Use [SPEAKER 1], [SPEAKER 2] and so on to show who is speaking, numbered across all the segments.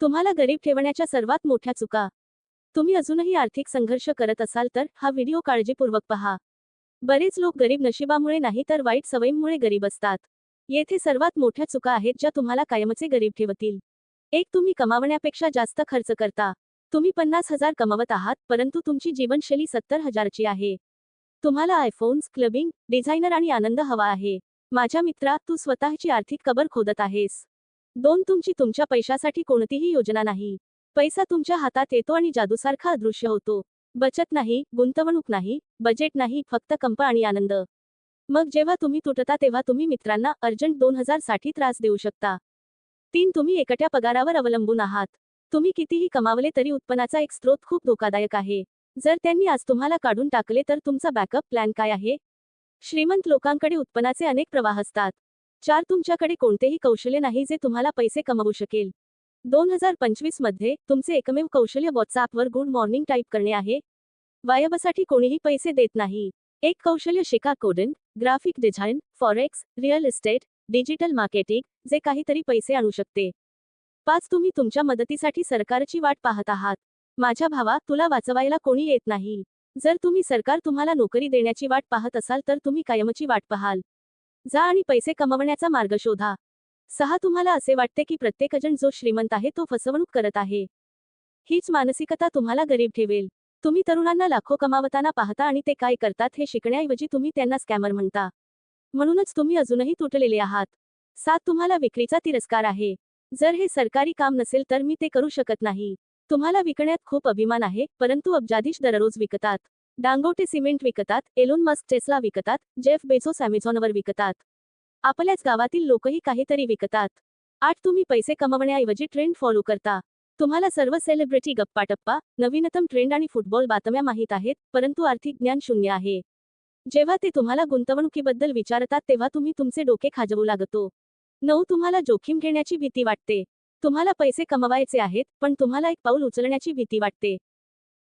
[SPEAKER 1] तुम्हाला गरीब ठेवण्याच्या सर्वात मोठ्या चुका. तुम्ही अजूनही आर्थिक संघर्ष करत असाल तर हा व्हिडिओ काळजीपूर्वक पहा. बरेच लोक गरीब नशिबामुळे नाही तर वाईट सवयींमुळे गरीब असतात. येथे सर्वात मोठ्या चुका आहेत ज्या तुम्हाला कायमचे गरीब ठेवतील. एक तुम्ही कमावण्यापेक्षा जास्त खर्च करता. तुम्ही पन्नास हजार कमवत आहात परंतु तुमची जीवनशैली सत्तर हजारची आहे. तुम्हाला आयफोन्स क्लबिंग डिझायनर आणि आनंद हवा आहे. माझ्या मित्रा तू स्वतःची आर्थिक कबर खोदत आहेस. दोन तुमची तुमच्या पैशासाठी कोणतीही योजना नाही. पैसा तुमच्या हातात येतो आणि जादूसारखा अदृश्य होतो. बचत नाही गुंतवणूक नाही बजेट नाही फक्त कंप आणि आनंद. मग जेव्हा तुम्ही तुटता तेव्हा तुम्ही मित्रांना अर्जंट दोन हजारसाठी त्रास देऊ शकता. तीन तुम्ही एकट्या पगारावर अवलंबून आहात. तुम्ही कितीही कमावले तरी उत्पन्नाचा एक स्रोत खूप धोकादायक आहे. जर त्यांनी आज तुम्हाला काढून टाकले तर तुमचा बॅकअप प्लॅन काय आहे? श्रीमंत लोकांकडे उत्पन्नाचे अनेक प्रवाह असतात. चार तुमच्याकडे कोणतेही कौशल्य नाही जे तुम्हाला पैसे कमवू शकेल. दोन हजार पंचवीसमध्ये तुमचे एकमेव कौशल्य व्हॉट्सॲपवर गुड मॉर्निंग टाईप करणे आहे. वायबसाठी कोणीही पैसे देत नाही. एक कौशल्य शिका coding graphic design forex real estate digital marketing जे काहीतरी पैसे आणू शकते. पाच तुम्ही तुमच्या मदतीसाठी सरकारची वाट पाहत आहात. माझ्या भावा तुला वाचवायला कोणी येत नाही. जर तुम्ही सरकार तुम्हाला नोकरी देण्याची वाट पाहत असाल तर तुम्ही कायमची वाट पाहाल. जा आणि पैसे कमवण्याचा मार्ग शोधा. सहा तुम्हाला असे वाटते की प्रत्येकजण जो श्रीमंत आहे तो फसवणूक करत आहे. हीच मानसिकता तुम्हाला गरीब ठेवेल. तुम्ही तरुणांना लाखो कमावताना पाहता आणि ते काय करतात हे शिकण्याऐवजी तुम्ही त्यांना स्कॅमर म्हणता. म्हणूनच तुम्ही अजूनही तुटलेले आहात. सात तुम्हाला विक्रीचा तिरस्कार आहे. जर हे सरकारी काम नसेल तर मी ते करू शकत नाही. तुम्हाला विकण्यात खूप अभिमान आहे परंतु अब्जाधीश दररोज विकतात. डांगोटे सिमेंट विकतात एलोन मस्क टेस्ला विकतात जेफ बेझोस अमेझॉनवर विकतात. आपल्याच गावातील लोकही काहीतरी विकतात. आठ तुम्ही पैसे कमवण्याऐवजी ट्रेंड फॉलो करता. तुम्हाला सर्व सेलिब्रिटी गप्पाटप्पा नवीनतम ट्रेंड आणि फुटबॉल बातम्या माहीत आहेत परंतु आर्थिक ज्ञान शून्य आहे. जेव्हा ते तुम्हाला गुंतवणुकीबद्दल विचारतात तेव्हा तुम्ही तुमचे डोके खाजवू लागतो. नऊ तुम्हाला जोखीम घेण्याची भीती वाटते. तुम्हाला पैसे कमवायचे आहेत पण तुम्हाला एक पाऊल उचलण्याची भीती वाटते.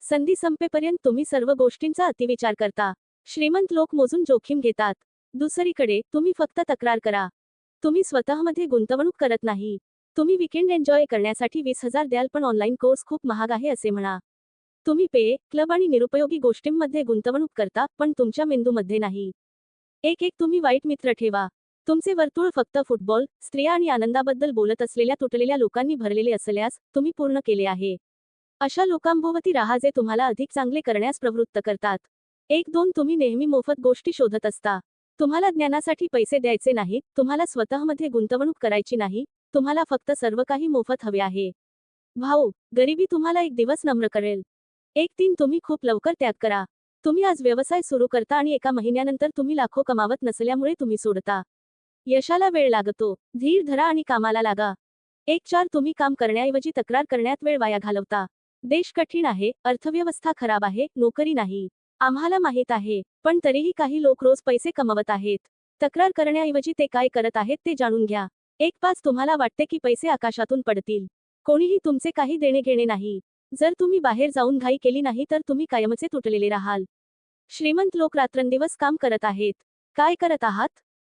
[SPEAKER 1] संधी संपेपर्यंत तुम्ही सर्व गोष्टींचा अतिविचार करता. श्रीमंत लोक मोजून जोखीम घेतात. दुसरीकडे तुम्ही फक्त तक्रार करा. तुम्ही स्वतःमध्ये गुंतवणूक करत नाही. तुम्ही विकेंड एन्जॉय करण्यासाठी वीस हजार द्याल पण ऑनलाईन कोर्स खूप महाग आहे असे म्हणा. तुम्ही पे क्लब आणि निरुपयोगी गोष्टींमध्ये गुंतवणूक करता पण तुमच्या मेंदूमध्ये नाही. एक एक तुम्ही वाईट मित्र ठेवा. तुमचे वर्तुळ फक्त फुटबॉल स्त्रिया आणि आनंदाबद्दल बोलत असलेल्या तुटलेल्या लोकांनी भरलेले असल्यास तुम्ही पूर्ण केले आहे. अशा लोकांभोवती राहा जे तुम्हाला अधिक चांगले करण्यास प्रवृत्त करतात. एक दोन तुम्ही नेहमी मोफत गोष्टी शोधत असता. तुम्हाला ज्ञानासाठी पैसे द्यायचे नाहीत तुम्हाला स्वतःमध्ये गुंतवणूक करायची नाही तुम्हाला फक्त सर्व काही मोफत हवे आहे. भाऊ गरिबी तुम्हाला एक दिवस नम्र करेल. एक तीन तुम्ही खूप लवकर त्याग करा. तुम्ही आज व्यवसाय सुरू करता आणि एका महिन्यानंतर तुम्ही लाखो कमावत नसल्यामुळे तुम्ही सोडता. यशाला वेळ लागतो. धीर धरा आणि कामाला लागा. एक चार तुम्ही काम करण्याऐवजी तक्रार करण्यात वेळ वाया घालवता. देश कठीण आहे अर्थव्यवस्था खराब आहे नोकरी नाही. आम्हाला माहीत आहे पण तरीही काही लोक रोज पैसे कमवत आहेत. तक्रार करण्याऐवजी ते काय करत आहेत ते जाणून घ्या. एक पाच तुम्हाला वाटते की पैसे आकाशातून पडतील. कोणीही तुमचे काही देणे घेणे नाही. जर तुम्ही बाहेर जाऊन घाई केली नाही तर तुम्ही कायमचे तुटलेले राहाल. श्रीमंत लोक रात्रंदिवस काम करत आहेत. काय करत आहात?